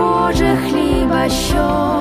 Боже хліба, що